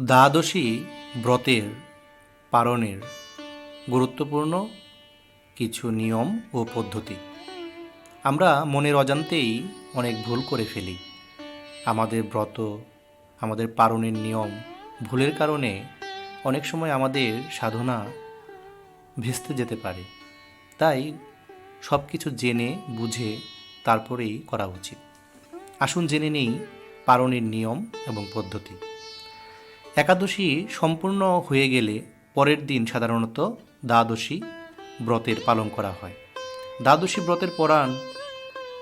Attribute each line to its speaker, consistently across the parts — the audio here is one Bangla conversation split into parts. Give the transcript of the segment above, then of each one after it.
Speaker 1: দ্বাদশী ব্রতের পালনের গুরুত্বপূর্ণ কিছু নিয়ম ও পদ্ধতি। আমরা মনের অজান্তেই অনেক ভুল করে ফেলি। আমাদের ব্রত, আমাদের পালনের নিয়ম ভুলের কারণে অনেক সময় আমাদের সাধনা ভেস্তে যেতে পারে। তাই সব কিছু জেনে, বুঝে তারপরেই করা উচিত। আসুন জেনে নেই পালনের নিয়ম এবং পদ্ধতি। একাদশী সম্পূর্ণ হয়ে গেলে পরের দিন সাধারণত দ্বাদশী ব্রতের পালন করা হয়। দ্বাদশী ব্রতের পরাণ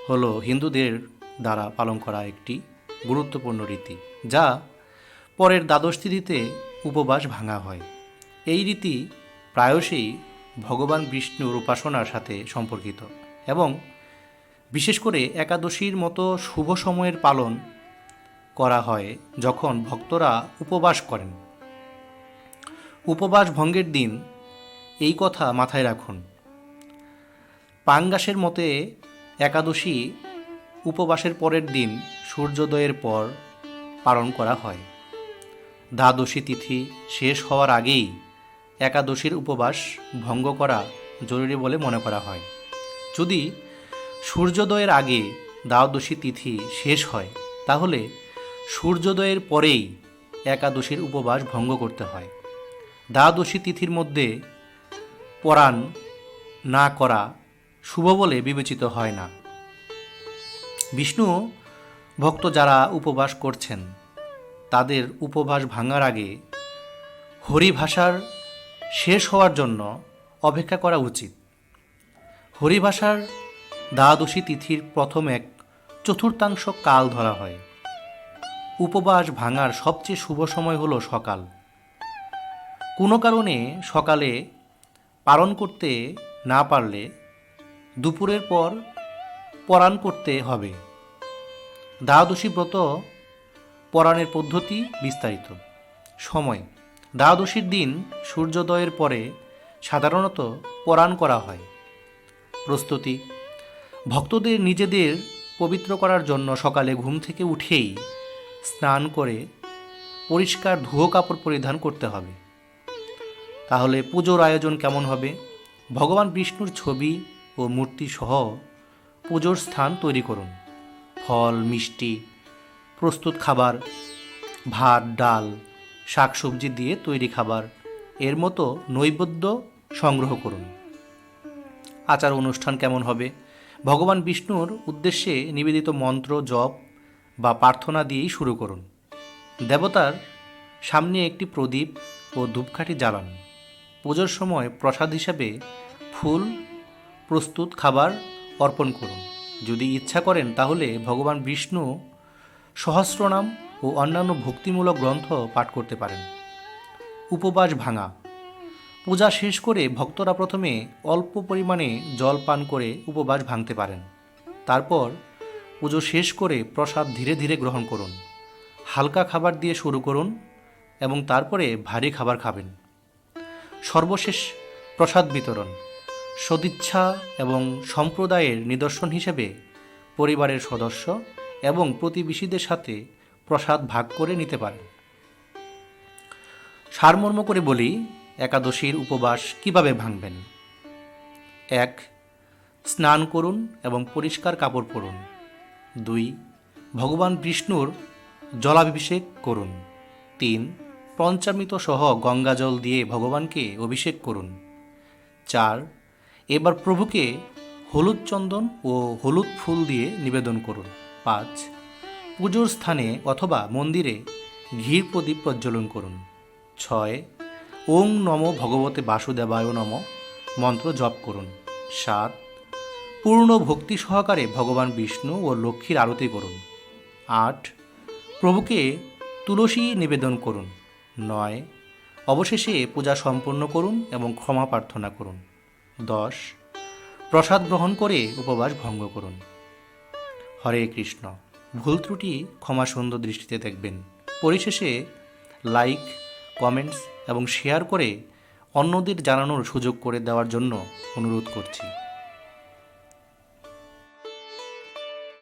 Speaker 1: হলো হিন্দুদের দ্বারা পালন করা একটি গুরুত্বপূর্ণ রীতি, যা পরের দ্বাদশ তিথিতে উপবাস ভাঙা হয়। এই রীতি প্রায়শই ভগবান বিষ্ণুর উপাসনার সাথে সম্পর্কিত এবং বিশেষ করে একাদশীর মতো শুভ সময়ের পালন করা হয় যখন ভক্তরা উপবাস করেন। উপবাস ভঙ্গের দিন এই কথা মাথায় রাখুন। পাঙ্গাসের মতে একাদশী উপবাসের পরের দিন সূর্যোদয়ের পর পালন করা হয়। দ্বাদশী তিথি শেষ হওয়ার আগেই একাদশীর উপবাস ভঙ্গ করা জরুরি বলে মনে করা হয়। যদি সূর্যোদয়ের আগে দ্বাদশী তিথি শেষ হয়, তাহলে সূর্যোদয়ের পরেই একাদশীর উপবাস ভঙ্গ করতে হয়। দ্বাদশী তিথির মধ্যে পরাণ না করা শুভ বলে বিবেচিত হয় না। বিষ্ণু ভক্ত যারা উপবাস করছেন, তাদের উপবাস ভাঙার আগে হরিভাষার শেষ হওয়ার জন্য অপেক্ষা করা উচিত। হরিভাষার দ্বাদশী তিথির প্রথম এক চতুর্থাংশ কাল ধরা হয়। উপবাস ভাঙার সবচেয়ে শুভ সময় হলো সকাল। কোনো কারণে সকালে পালন করতে না পারলে দুপুরের পর পরাণ করতে হবে। দ্বাদশী ব্রত পরাণের পদ্ধতি বিস্তারিত। সময়। দ্বাদশীর দিন সূর্যোদয়ের পরে সাধারণত পরাণ করা হয়। প্রস্তুতি। ভক্তদের নিজেদের পবিত্র করার জন্য সকালে ঘুম থেকে উঠেই স্নান করে পরিষ্কার ধুয়ো কাপড় পরিধান করতে হবে। তাহলে পুজোর আয়োজন কেমন হবে? ভগবান বিষ্ণুর ছবি ও মূর্তি সহ পুজোর স্থান তৈরি করুন। ফল, মিষ্টি, প্রস্তুত খাবার, ভাত, ডাল, শাকসবজি দিয়ে তৈরি খাবার, এর মতো নৈবেদ্য সংগ্রহ করুন। আচার অনুষ্ঠান কেমন হবে? ভগবান বিষ্ণুর উদ্দেশ্যে নিবেদিত মন্ত্র, জপ বা প্রার্থনা দিয়েই শুরু করুন। দেবতার সামনে একটি প্রদীপ ও ধূপকাঠি জ্বালান। পুজোর সময় প্রসাদ হিসাবে ফুল, প্রস্তুত খাবার অর্পণ করুন। যদি ইচ্ছা করেন তাহলে ভগবান বিষ্ণু সহস্রনাম ও অন্যান্য ভক্তিমূলক গ্রন্থ পাঠ করতে পারেন। উপবাস ভাঙা। পূজা শেষ করে ভক্তরা প্রথমে অল্প পরিমাণে জল পান করে উপবাস ভাঙতে পারেন। তারপর পুজো শেষ করে প্রসাদ ধীরে ধীরে গ্রহণ করুন। হালকা খাবার দিয়ে শুরু করুন এবং তারপরে ভারী খাবার খাবেন। সর্বশেষ প্রসাদ বিতরণ। সদিচ্ছা এবং সম্প্রদায়ের নিদর্শন হিসেবে পরিবারের সদস্য এবং প্রতিবেশীদের সাথে প্রসাদ ভাগ করে নিতে পারেন। সারমর্ম করে বলি, একাদশীর উপবাস কীভাবে ভাঙবেন? এক, স্নান করুন এবং পরিষ্কার কাপড় পরুন। দুই, ভগবান বিষ্ণুর জলাভিষেক করুন। তিন, পঞ্চামৃত সহ গঙ্গা জল দিয়ে ভগবানকে অভিষেক করুন। চার, এবার প্রভুকে হলুদ চন্দন ও হলুদ ফুল দিয়ে নিবেদন করুন। পাঁচ, পুজোর স্থানে অথবা মন্দিরে ঘির প্রদীপ প্রজ্বলন করুন। ছয়, ওং নম ভগবতে বাসুদেবায় নম মন্ত্র জপ করুন। সাত পূর্ণ ভক্তি সহকারে ভগবান বিষ্ণু ও লক্ষ্মীর আরতি করুন। আট, প্রভুকে তুলসী নিবেদন করুন। নয়, অবশেষে পূজা সম্পন্ন করুন এবং ক্ষমা প্রার্থনা করুন। দশ, প্রসাদ গ্রহণ করে উপবাস ভঙ্গ করুন। হরে কৃষ্ণ। ভুল ত্রুটি ক্ষমা সুন্দর দৃষ্টিতে দেখবেন। পরিশেষে লাইক, কমেন্টস এবং শেয়ার করে অন্যদের জানানোর সুযোগ করে দেওয়ার জন্য অনুরোধ করছি।